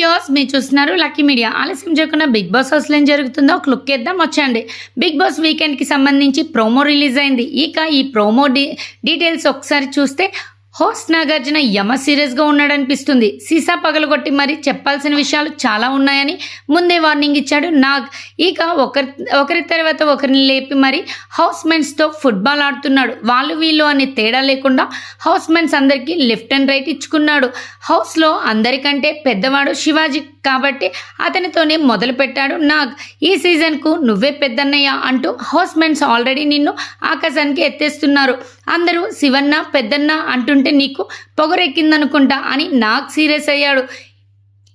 Viewers మీరు చూస్తున్నారు lucky media. ఆలస్యం చేయకుండా బిగ్ బాస్ హౌస్లో ఏం జరుగుతుందో ఒక లుక్ ఇద్దాం వచ్చండి బిగ్ బాస్ వీకెండ్కి సంబంధించి ప్రోమో రిలీజ్ అయింది. ఇక ఈ ప్రోమో డీ డీటెయిల్స్ ఒకసారి చూస్తే హోస్ట్ నాగార్జున యమ సీరియస్గా ఉన్నాడనిపిస్తుంది. సీసా పగలగొట్టి మరి చెప్పాల్సిన విషయాలు చాలా ఉన్నాయని ముందే వార్నింగ్ ఇచ్చాడు నాగ్. ఇక ఒకరి ఒకరి తర్వాత ఒకరిని లేపి మరి హౌస్ మెన్స్తో ఫుట్బాల్ ఆడుతున్నాడు. వాళ్ళు వీళ్ళు అనే తేడా లేకుండా హౌస్ మెన్స్ అందరికీ లెఫ్ట్ అండ్ రైట్ ఇచ్చుకున్నాడు. హౌస్లో అందరికంటే పెద్దవాడు శివాజీ కాబట్టి అతనితోనే మొదలు పెట్టాడు నాగ్. ఈ సీజన్కు నువ్వే పెద్దన్నయ్య అంటూ హౌస్ మెన్స్ ఆల్రెడీ నిన్ను ఆకాశానికి ఎత్తేస్తున్నారు. అందరూ శివన్న పెద్దన్న అంటే నీకు పొగరెక్కిందనుకుంటా అని నాగ్ సీరియస్ అయ్యాడు.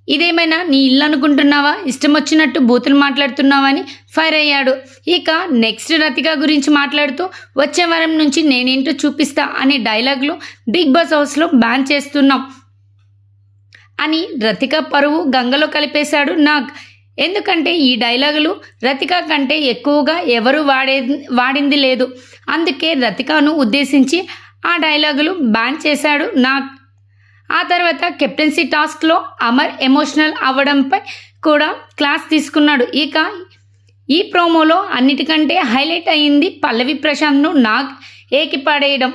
ఇదేమైనా నీ ఇల్లు అనుకుంటున్నావా? ఇష్టం వచ్చినట్టు బూతులు మాట్లాడుతున్నావా అని ఫైర్ అయ్యాడు. ఇక నెక్స్ట్ రతిక గురించి మాట్లాడుతూ వచ్చే వారం నుంచి నేనేంటో చూపిస్తా అనే డైలాగులు బిగ్ బాస్ హౌస్లో బ్యాన్ చేస్తున్నాం అని రతిక పరువు గంగలో కలిపేశాడు నాగ్. ఎందుకంటే ఈ డైలాగులు రతిక కంటే ఎక్కువగా ఎవరు వాడే వాడింది లేదు. అందుకే రతికను ఉద్దేశించి ఆ డైలాగులు బ్యాన్ చేశాడు నాగ్ ఆ తర్వాత కెప్టెన్సీ టాస్క్లో అమర్ ఎమోషనల్ అవ్వడంపై కూడా క్లాస్ తీసుకున్నాడు. ఇక ఈ ప్రోమోలో అన్నిటికంటే హైలైట్ అయింది పల్లవి ప్రశాంత్ను నాగ్ ఏకిపాడేయడం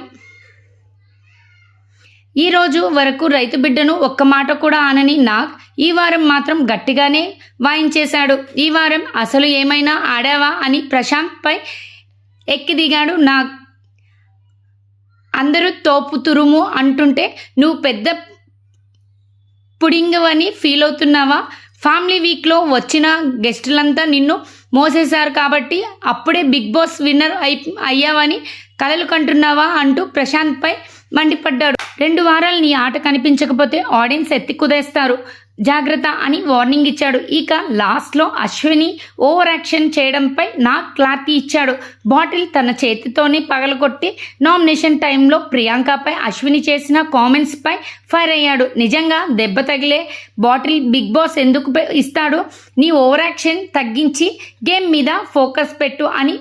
ఈరోజు వరకు రైతు బిడ్డను ఒక్క మాట కూడా ఆనని నాగ్ ఈ వారం మాత్రం గట్టిగానే వాయించేశాడు. ఈ వారం అసలు ఏమైనా ఆడావా అని ప్రశాంత్పై ఎక్కి దిగాడు నాగ్. అందరూ తోపు తురుము అంటుంటే నువ్వు పెద్ద పుడింగవని ఫీల్ అవుతున్నావా? ఫ్యామిలీ వీక్లో వచ్చిన గెస్టులంతా నిన్ను మోసేశారు కాబట్టి అప్పుడే బిగ్ బాస్ విన్నర్ అయి అయ్యావని కలలు కంటున్నావా? అంటూ ప్రశాంత్పై మండిపడ్డాడు. రెండు వారాలు నీ ఆట కనిపించకపోతే ఆడియన్స్ ఎత్తి కుదేస్తారు. జాగ్రత్త అని వార్నింగ్ ఇచ్చాడు. ఇక లాస్ట్లో అశ్విని ఓవర్ యాక్షన్ చేయడంపై నా క్లారిటీ ఇచ్చాడు. బాటిల్ తన చేతితోనే పగలగొట్టి నామినేషన్ టైంలో ప్రియాంకపై అశ్విని చేసిన కామెంట్స్పై ఫైర్ అయ్యాడు. నిజంగా దెబ్బ తగిలే బాటిల్ బిగ్ బాస్ ఎందుకు ఇస్తాడు? నీ ఓవర్ యాక్షన్ తగ్గించి గేమ్ మీద ఫోకస్ పెట్టు అని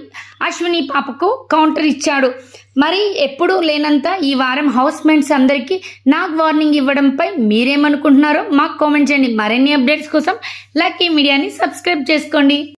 అశ్విని పాపకు కౌంటర్ ఇచ్చాడు. మరి ఎప్పుడూ లేనంత ఈ వారం హౌస్ మేట్స్ అందరికీ నాకు వార్నింగ్ ఇవ్వడంపై మీరేమనుకుంటున్నారో మాకు కామెంట్ చేయండి. మరిన్ని అప్డేట్స్ కోసం లక్కీ మీడియాని సబ్స్క్రైబ్ చేసుకోండి.